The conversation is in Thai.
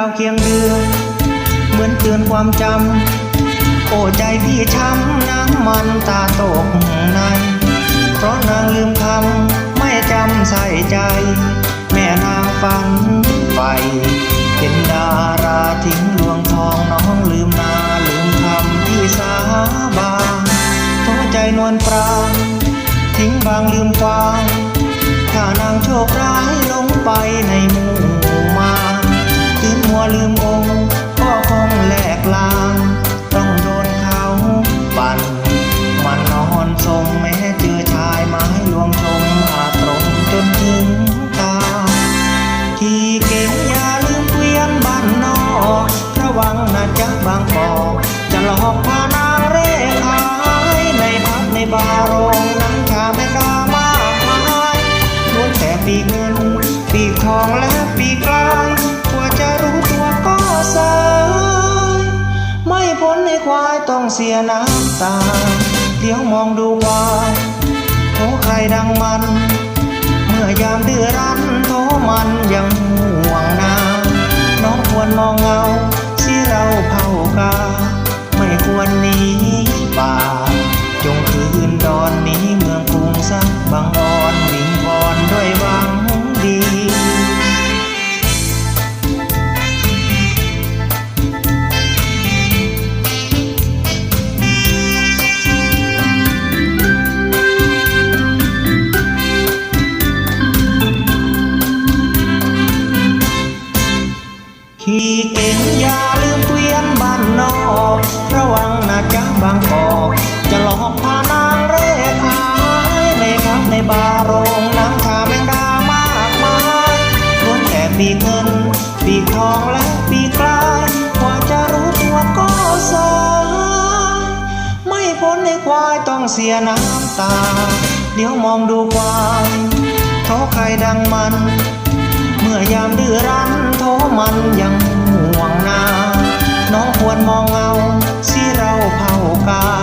ลือนเตือนความจำ โอ้ใจพี่ช้ำน้ำมันตาตกใน เพราะนางลืมคำไม่จำใส่ใจ แม่นางฝันไปเป็นดาราทิ้งลวงทองน้องลืมนาลืมคำที่สาบานโทษใจนวลปรางทิ้งบางลืมฟางถ้านางโชคร้ายลงไปในหมู่ ลืมองค์ก็คงแหลกลาง ต้องโดนเขาปั่นมานอนสมแม้เจอชายไม้ลวงชมอาตรงจนถึง ยน้ำตาเดี๋ยวมองดูควายโถใครดังมัน เมื่อยามเดือรันโทมันยังห่วงนาน้องควรมองเงา อย่าลืมเกวียนบ้านนอก ระวังนะจ๊ะบางกอกจะหลอกพานางเร่ขายในพับในบาร์โรงน้ำชาแมงดามากมายล้วนแต่ปีเงินปีทองและปีกลายกว่าจะรู้ตัวก็สายไม่พ้นในควายต้องเสียน้ำตา เดี๋ยวมองดูควายโทใครดังมัน เมื่อยามดื้อรั้นโทมันยัง ห่วงนา น้องควรมองเงาสิเราเผากา